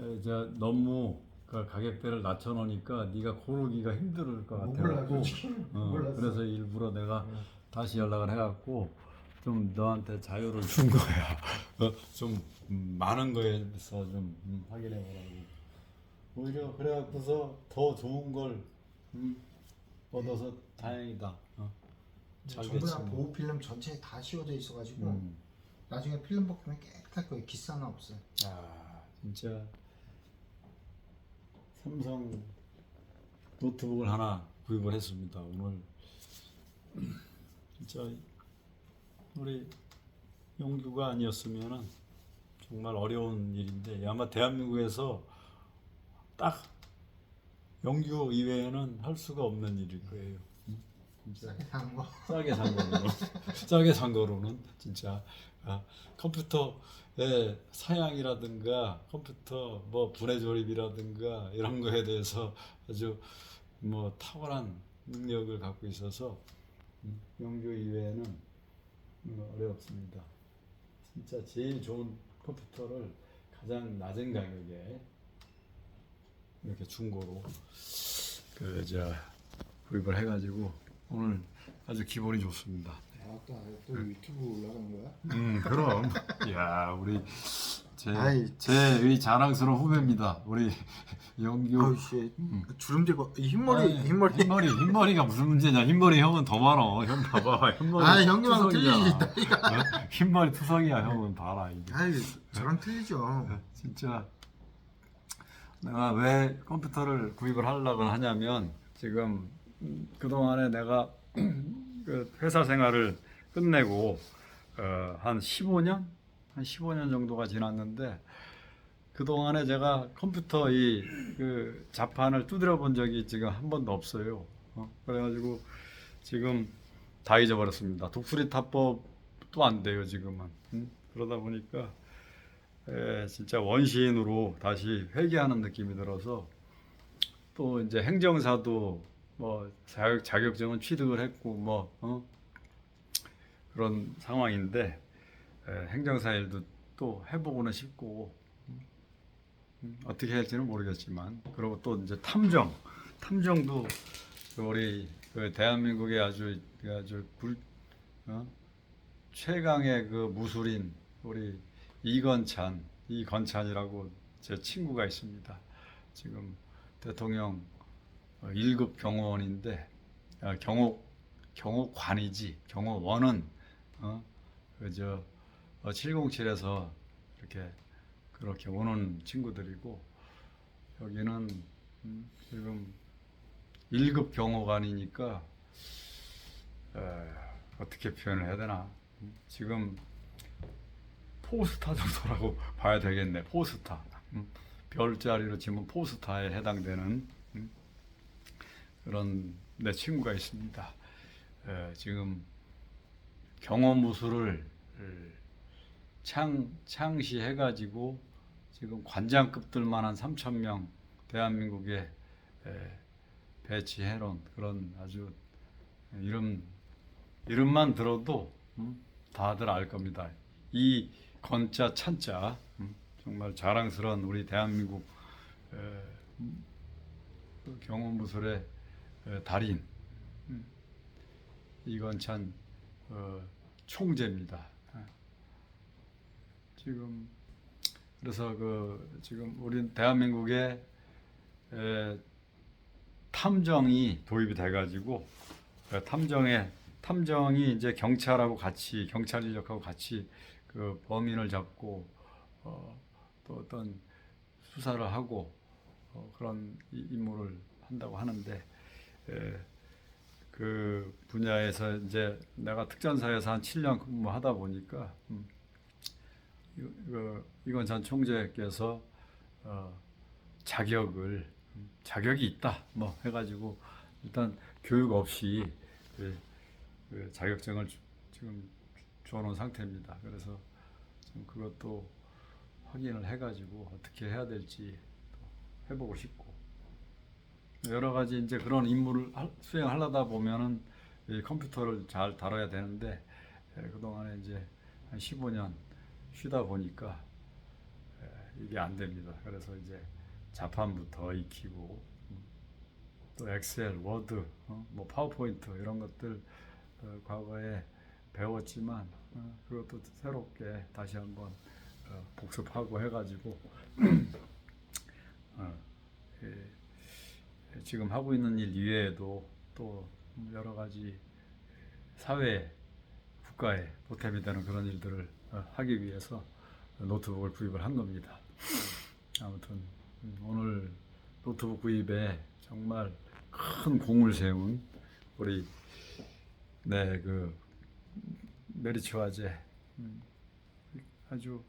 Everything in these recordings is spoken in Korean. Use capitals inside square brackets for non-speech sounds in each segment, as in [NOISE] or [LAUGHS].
에, 저 너무 그 가격대를 낮춰놓으니까 네가 고르기가 힘들 것 같아갖고 어. 그래서 일부러 내가 응. 다시 연락을 해갖고 좀 너한테 자유를 준 거야. 어, 좀 음, 많은 거에 대해서 좀 음, 확인해 보라고. 오히려 그래갖고서 더 좋은 걸 음, 얻어서 다행이다. 어. 잘 전부 다. 보호 필름 전체에 다 씌워져 있어가지고 음. 나중에 필름 벗기면 깨끗할 거예요. 기싸나 없어요. 아 진짜 삼성 노트북을 하나 구입을 했습니다. 오늘 진짜 우리 용규가 아니었으면은 정말 어려운 일인데 아마 대한민국에서 딱 용규 이외에는 할 수가 없는 일일 거예요. 음, 진짜. 싸게 산 거로는 [LAUGHS] 싸게 산 거로는 진짜 아, 컴퓨터의 사양이라든가 컴퓨터 뭐 분해 조립이라든가 이런 거에 대해서 아주 뭐 탁월한 능력을 갖고 있어서 음, 영주 이외에는 음, 어렵습니다. 진짜 제일 좋은 컴퓨터를 가장 낮은 가격에 이렇게 중고로 그저 구입을 해가지고 오늘 아주 기분이 좋습니다. 아따 또 유튜브 올라간 거야? 음 그럼 [LAUGHS] 야 우리 아이. 제제의 자랑스러운 후배입니다. 우리 영규 아우씨 주름지고 흰머리 아니, 흰머리. 흰머리 흰머리가 무슨 문제냐? 흰머리 형은 더 많어. 형 봐봐 [LAUGHS] 흰머리. 아 형님하고. 틀리지. 어? 흰머리 투석이야 형은 봐라 이게. 아이 저랑 틀리죠. [LAUGHS] 진짜 내가 왜 컴퓨터를 구입을 하려고 하냐면 지금 음, 그동안에 내가 [CLEARS THROAT] 그 회사 생활을 끝내고 어, 한 15년 한 15년 정도가 지났는데 그 동안에 제가 컴퓨터 이 그 자판을 두드려 본 적이 지금 한 번도 없어요. 어? 그래가지고 지금 다 잊어버렸습니다. 독수리 타법도 안 돼요 지금은. 음? 그러다 보니까 에, 진짜 원시인으로 다시 회귀하는 느낌이 들어서 또 이제 행정사도 뭐 자격, 자격증은 취득을 했고 뭐 어? 그런 상황인데 에, 행정사 일도 또 해보고는 싶고 음, 음, 어떻게 할지는 모르겠지만 그리고 또 이제 탐정 탐정도 그 우리 그 대한민국의 아주 아주 굴, 어? 최강의 그 무술인 우리 이건찬 이건찬이라고 제 친구가 있습니다. 지금 대통령 어, 1급 경호원인데 아, 경호 경호관이지 경호원은 어, 그저 707에서 이렇게 그렇게 오는 친구들이고 여기는 음, 지금 1급 경호관이니까 에, 어떻게 표현을 해야 되나 음, 지금 포스타 정도라고 [LAUGHS] 봐야 되겠네. 포스타. 음, 별자리로 치면 포스타에 해당되는 음, 그런 내 친구가 있습니다. 에, 지금 경호무술을 창 창시해 가지고 지금 관장급들만 한 3천 명 대한민국에 에, 배치해 놓은 그런 아주 이름 이름만 들어도 음, 다들 알 겁니다. 이 건자 찬자 음, 정말 자랑스러운 우리 대한민국 에, 음, 그 경호무술의 에, 달인 음, 이건찬 어, 총재입니다. 예. 지금 그래서 그 지금 우리 대한민국에 에, 탐정이 도입이 돼가지고 에, 탐정에 탐정이 이제 경찰하고 같이 경찰 인력하고 같이 그 범인을 잡고 어, 또 어떤 수사를 하고 어, 그런 이- 임무를 한다고 하는데 에, 그 분야에서 이제 내가 특전사에서 한 7년 근무하다 보니까 음, 이- 이거 이건찬 총재께서 어, 자격을 음, 자격이 있다 뭐 해가지고 일단 교육 없이 그, 그 자격증을 주- 지금 줘놓은 상태입니다. 그래서 지금 그것도 확인을 해가지고 어떻게 해야 될지 또 해보고 싶고 여러 가지 이제 그런 임무를 할- 수행하려다 보면은 이 컴퓨터를 잘 다뤄야 되는데 에, 그동안에 이제 한 15년 쉬다 보니까 에, 이게 안 됩니다. 그래서 이제 자판부터 익히고 음, 또 엑셀, 워드, 어, 뭐 파워포인트 이런 것들 어, 과거에 배웠지만 어, 그것도 새롭게 다시 한번 어, 복습하고 해가지고 [CLEARS THROAT] 어, 예, 지금 하고 있는 일 이외에도 또 여러 가지 사회 국가에 보탬이 되는 그런 일들을 어, 하기 위해서 노트북을 구입을 한 겁니다. 아무튼 음, 오늘 노트북 구입에 정말 큰 공을 세운 우리 네그 메리츠 화재 음, 아주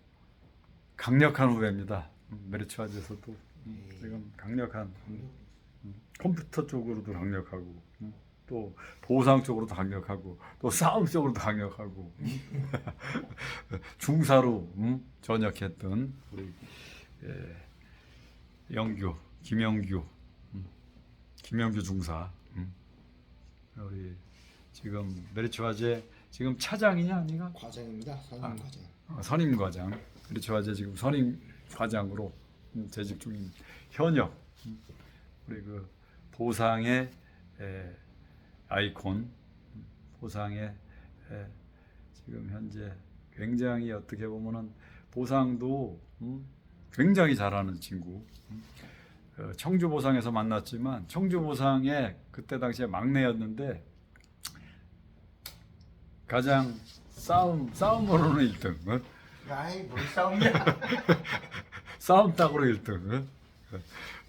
강력한 후배입니다. 음, 메리츠 화재에서도 음, 지금 강력한 컴퓨터 쪽으로도 강력하고 음, 또 보상 쪽으로도 강력하고 또 싸움 쪽으로도 강력하고 음. [LAUGHS] 중사로 음, 전역했던 우리 예, 영규 김영규 음, 김영규 중사 음, 우리 지금 메리츠 화재 지금 차장이냐 아니가 과장입니다. 선임 아. 과장. 어, 선임 과장 메리츠 화재 지금 선임 과장으로 음, 재직 중인 현역 음, 우리 그 보상의 에, 아이콘 음, 보상의 에, 지금 현재 굉장히 어떻게 보면은 보상도 음, 굉장히 잘하는 친구. 음, 어, 청주 보상에서 만났지만 청주 보상의 그때 당시에 막내였는데 가장 싸움 싸움으로는 1등. 어? 아이 뭘 싸움이야? [LAUGHS] 싸움 딱으로 1등.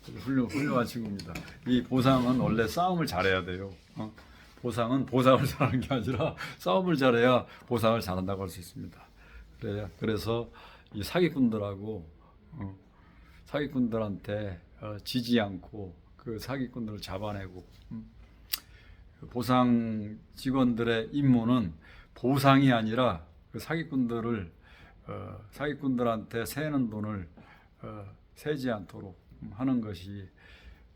어? 훌륭, 훌륭한 친구입니다. 이 보상은 원래 싸움을 잘해야 돼요. 어? 보상은 보상을 잘하는 게 아니라 싸움을 잘해야 보상을 잘한다고 할 수 있습니다. 그래야 그래서 이 사기꾼들하고 어, 사기꾼들한테 어, 지지 않고 그 사기꾼들을 잡아내고 음. 그 보상 직원들의 임무는 보상이 아니라 그 사기꾼들을 어, 사기꾼들한테 세는 돈을 어, 세지 않도록 하는 것이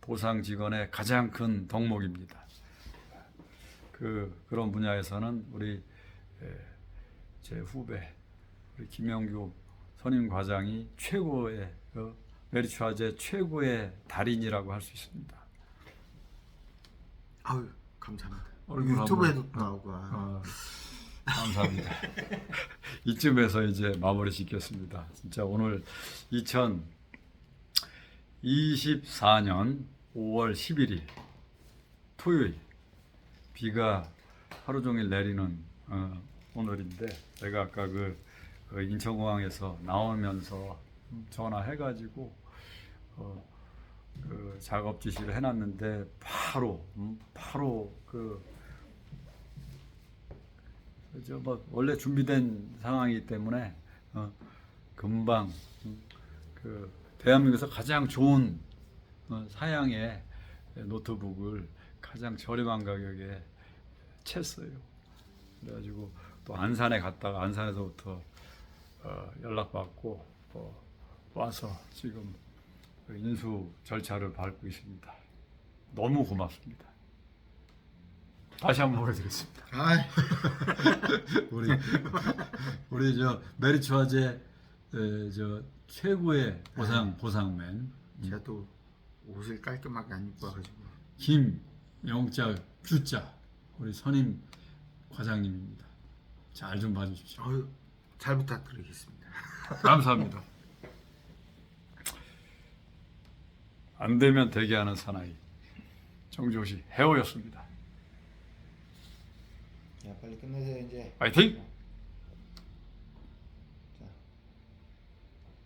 보상 직원의 가장 큰 덕목입니다. 그 그런 분야에서는 우리 에, 제 후배 우리 김영규 선임 과장이 최고의 어, 메리츠 화재 최고의 달인이라고 할 수 있습니다. 아유 감사합니다. 유튜브에도 한번- 나오고. 아. 어, 감사합니다. [LAUGHS] 이쯤에서 이제 마무리 짓겠습니다. 진짜 오늘 2024년 5월 11일 토요일. 비가 하루 종일 내리는 어, 오늘인데 내가 아까 그, 그 인천공항에서 나오면서 전화해가지고 어, 그 작업 지시를 해놨는데 바로 음, 바로 그 그죠 뭐 원래 준비된 상황이기 때문에 어, 금방 음, 그 대한민국에서 가장 좋은 어, 사양의 노트북을 가장 저렴한 가격에 챘어요. 그래가지고 또 안산에 갔다가 안산에서부터 어, 연락받고 어, 와서 지금 그 인수 절차를 밟고 있습니다. 너무 고맙습니다. 다시 한번 보여드리겠습니다. 아이 [LAUGHS] 우리 우리 저 메리츠 화재 에, 저 최고의 보상 보상맨 제가 또 옷을 깔끔하게 안 입고 와가지고. 김 영자 규자 우리 선임 과장님입니다. 잘 좀 봐주십시오. 아유 잘 부탁드리겠습니다. [LAUGHS] 감사합니다. 안 되면 대기하는 사나이 정조시 해오였습니다. 야 빨리 끝내세요 이제. 파이팅!